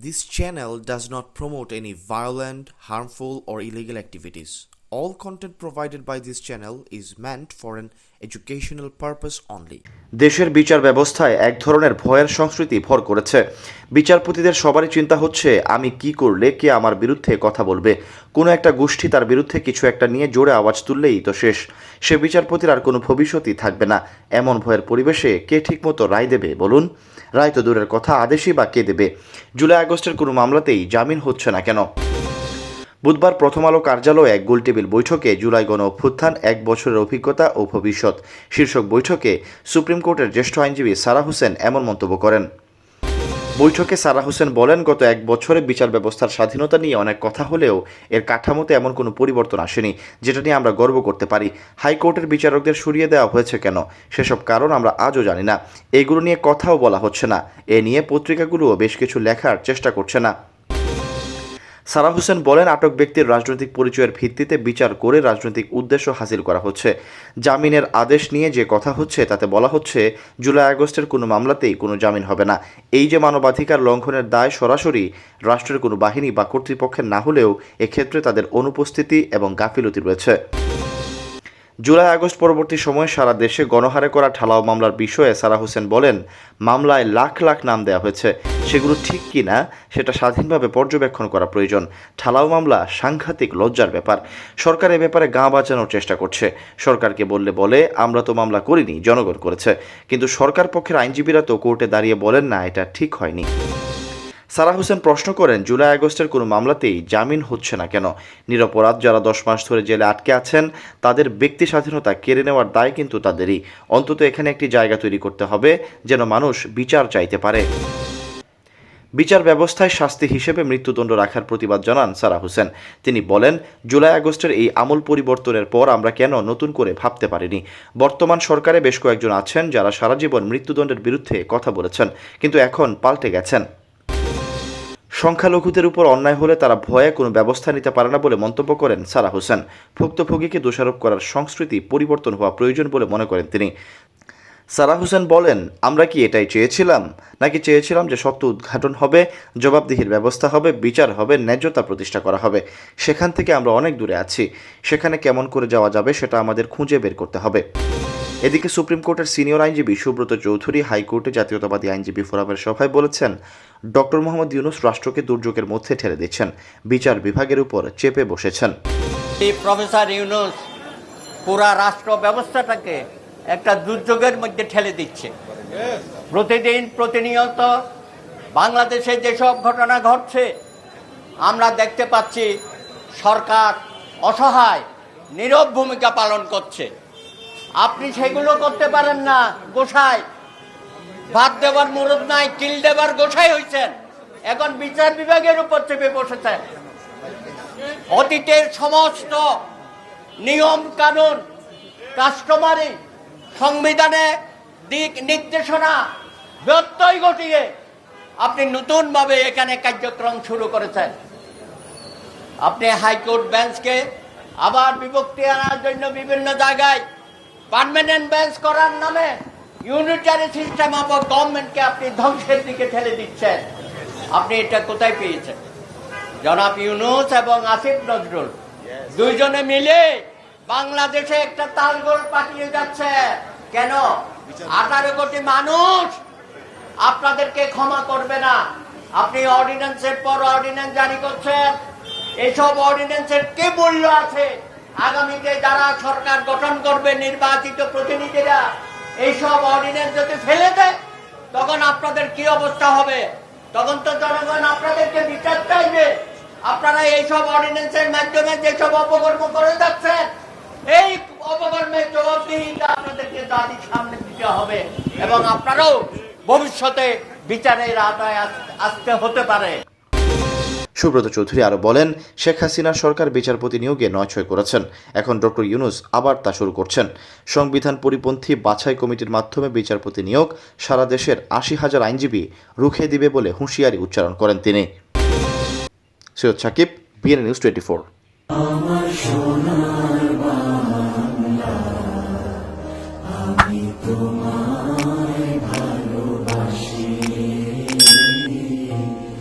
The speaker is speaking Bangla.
This channel does not promote any violent, harmful, or illegal activities. All content provided by this channel is meant for an educational purpose only. দেশের বিচার ব্যবস্থায় এক ধরনের ভয়ের সংস্কৃতি ভর করেছে। বিচারপতিদের সবারই চিন্তা হচ্ছে, আমি কি করলে কে আমার বিরুদ্ধে কথা বলবে? কোনো একটা গোষ্ঠী তার বিরুদ্ধে কিছু একটা নিয়ে জোরে আওয়াজ তুললেই তো শেষ। সে বিচারপতির আর কোনো ভবিষ্যৎই থাকবে না। এমন ভয়ের পরিবেশে কে ঠিকমতো রায় দেবে, বলুন? রায় তো দূরের কথা, আদেশই বা কে দেবে? জুলাই আগস্টের কোনো মামলাতেই জামিন হচ্ছে না কেন? বুধবার প্রথম আলো কার্যালয়ে এক গোলটেবিল বৈঠকে জুলাই গণ অভ্যুত্থান, এক বছরের অভিজ্ঞতা ও ভবিষ্যৎ শীর্ষক বৈঠকে সুপ্রিম কোর্টের জ্যেষ্ঠ আইনজীবী সারা হোসেন এমন মন্তব্য করেন। বৈঠকে সারা হোসেন বলেন, গত এক বছরে বিচার ব্যবস্থার স্বাধীনতা নিয়ে অনেক কথা হলেও এর কাঠামোতে এমন কোনো পরিবর্তন আসেনি, যেটা নিয়ে আমরা গর্ব করতে পারি। হাইকোর্টের বিচারকদের সরিয়ে দেওয়া হয়েছে কেন? সেসব কারণ আমরা আজও জানি না। এগুলো নিয়ে কথাও বলা হচ্ছে না। এ নিয়ে পত্রিকাগুলোও বেশ কিছু লেখার চেষ্টা করছে না। সারা হোসেন বলেন, আটক ব্যক্তির রাজনৈতিক পরিচয়ের ভিত্তিতে বিচার করে রাজনৈতিক উদ্দেশ্য হাসিল করা হচ্ছে। জামিনের আদেশ নিয়ে যে কথা হচ্ছে, তাতে বলা হচ্ছে, জুলাই আগস্টের কোনো মামলাতেই কোনো জামিন হবে না। এই যে মানবাধিকার লঙ্ঘনের দায় সরাসরি রাষ্ট্রের কোনো বাহিনী বা কর্তৃপক্ষের না হলেও এক্ষেত্রে তাদের অনুপস্থিতি এবং গাফিলতি রয়েছে। জুলাই আগস্ট পরবর্তী সময়ে সারা দেশে গণহারে করা ঠালাও মামলার বিষয়ে সারা হোসেন বলেন, মামলায় লাখ লাখ নাম দেওয়া হয়েছে। সেগুলো ঠিক কি না সেটা স্বাধীনভাবে পর্যবেক্ষণ করা প্রয়োজন। ঠালাও মামলা সাংঘাতিক লজ্জার ব্যাপার। সরকার এ ব্যাপারে গা বাঁচানোর চেষ্টা করছে। সরকারকে বললে বলে, আমরা তো মামলা করিনি, জনগণ করেছে। কিন্তু সরকার পক্ষের আইনজীবীরা তো কোর্টে দাঁড়িয়ে বলেন না, এটা ঠিক হয়নি। সারা হোসেন প্রশ্ন করেন, জুলাই আগস্টের কোনো মামলাতেই জামিন হচ্ছে না কেন? নিরপরাধ যারা দশ মাস ধরে জেলে আটকে আছেন, তাদের ব্যক্তি স্বাধীনতা কেড়ে নেওয়ার দায় কিন্তু তাদেরই। অন্তত এখানে একটি জায়গা তৈরি করতে হবে, যেন মানুষ বিচার চাইতে পারে। বিচার ব্যবস্থায় শাস্তি হিসেবে মৃত্যুদণ্ড রাখার প্রতিবাদ জানান সারা হোসেন। তিনি বলেন, জুলাই আগস্টের এই আমূল পরিবর্তনের পর আমরা কেন নতুন করে ভাবতে পারিনি? বর্তমান সরকারে বেশ কয়েকজন আছেন যারা সারা জীবন মৃত্যুদণ্ডের বিরুদ্ধে কথা বলেছেন, কিন্তু এখন পাল্টে গেছেন। সংখ্যালঘুদের উপর অন্যায় হলে তারা ভয়ে কোনো ব্যবস্থা নিতে পারে না বলে মন্তব্য করেন সারা হোসেন। ভুক্তভোগীকে দোষারোপ করার সংস্কৃতি পরিবর্তন হওয়া প্রয়োজন বলে মনে করেন তিনি। সারা হোসেন বলেন, আমরা কি এটাই চেয়েছিলাম? নাকি চেয়েছিলাম যে সত্য উদ্ঘাটন হবে, জবাবদিহির ব্যবস্থা হবে, বিচার হবে, ন্যায্যতা প্রতিষ্ঠা করা হবে? সেখান থেকে আমরা অনেক দূরে আছি। সেখানে কেমন করে যাওয়া যাবে, সেটা আমাদের খুঁজে বের করতে হবে। এদিকে সুপ্রিম কোর্টের সিনিয়র আইনজীবী সুব্রত চৌধুরী হাইকোর্টে জাতীয়তাবাদী আইনজীবী ফোরামের সভায় বলেছেন, ডক্টর মোহাম্মদ ইউনুস রাষ্ট্রকে দুর্যোগের মধ্যে ঠেলে দিচ্ছেন, বিচার বিভাগের উপর চেপে বসেছেন। এই প্রফেসর ইউনুস পুরা রাষ্ট্র ব্যবস্থাটাকে একটা দুর্যোগের মধ্যে ঠেলে দিচ্ছে। প্রতিদিন প্রতিনিয়ত বাংলাদেশে যেসব ঘটনা ঘটছে, আমরা দেখতে পাচ্ছি সরকার অসহায়, নীরব ভূমিকা পালন করছে। আপনি সেগুলো করতে পারেন না, গোসাই। ভাত দেবার মুরদ নাই কিল দেবার গোসাই হয়েছেন এখন বিচার বিভাগের উপর চেপে বসেছেন অতীতের সমস্ত নিয়ম কানুন, কাস্টমারি, সংবিধানে দিক নির্দেশনা ব্যত্যয় ঘটিয়ে আপনি নতুনভাবে এখানে কার্যক্রম শুরু করেছেন। আপনি হাইকোর্ট বেঞ্চকে আবার বিভক্তি আনার জন্য বিভিন্ন জায়গায় পার্মানেন্ট বেঞ্চ করার নামে ইউনিটারি সিস্টেম অফ গভর্নমেন্টকে আপনি ধ্বংসের দিকে ঠেলে দিচ্ছেন। আপনি এটা কোথায় পেয়েছেন? জনাব ইউনুস এবং আসিফ নজরুল। দুইজনে মিলে বাংলাদেশে একটা তালগোল পাঠিয়ে যাচ্ছে। কেন? আঠারো কোটি মানুষ আপনাদেরকে ক্ষমা করবে না। আপনি অর্ডিন্যান্সের পর অর্ডিন্যান্স জারি করছেন। এইসব অর্ডিন্যান্সের কি মূল্য আছে? আগামীতে যারা সরকার গঠন করবে, নির্বাচিত প্রতিনিধিরা, এইসব অর্ডিনেন্স যদি ফেলে দেয়, তখন আপনাদের কি অবস্থা হবে? তখন তো জনগণ আপনাদেরকে বিচার চাইবে। আপনারা এইসব অর্ডিন্যান্সের মাধ্যমে যেসব অপকর্ম করে যাচ্ছেন, এই অপকর্মের জবাবদিহিতা আপনাদেরকে দাদির সামনে দিতে হবে এবং আপনারাও ভবিষ্যতে বিচারের আওতায় আসতে হতে পারে। সুব্রত চৌধুরী আরও বলেন, শেখ হাসিনার সরকার বিচারপতি নিয়োগে নয় ছয় করেছেন। এখন ডক্টর ইউনুস আবার তা শুরু করছেন। সংবিধান পরিপন্থী বাছাই কমিটির মাধ্যমে বিচারপতি নিয়োগ সারা দেশের আশি হাজার আইনজীবী রুখে দিবে বলে হুঁশিয়ারি উচ্চারণ করেন তিনি। Syed Sakib BN news twenty four.